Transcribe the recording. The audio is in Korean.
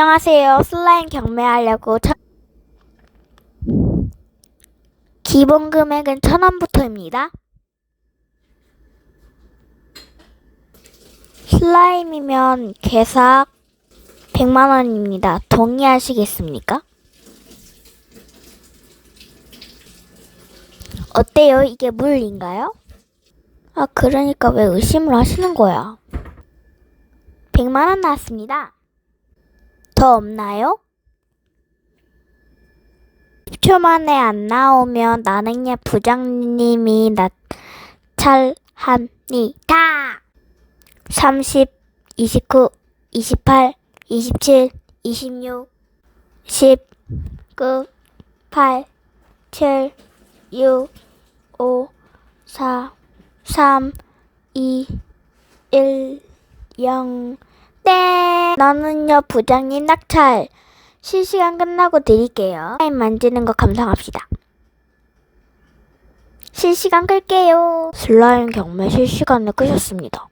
안녕하세요. 슬라임 경매하려고 천... 기본 금액은 천 원부터입니다. 슬라임이면 개삭 100만 원입니다. 동의하시겠습니까? 어때요? 이게 물인가요? 아, 그러니까 왜 의심을 하시는 거야? 100만 원 나왔습니다. 더 없나요? 10초 만에 안 나오면 나는야 부장님이 나찰합니다. 30, 29, 28, 27, 26, 10, 9, 8, 7, 6, 5, 4, 3, 2, 1, 0. 네. 나는요, 부장님 낙찰. 실시간 끝나고 드릴게요. 타임 만지는 거 감상합시다. 실시간 끌게요. 슬라임 경매 실시간을 끄셨습니다.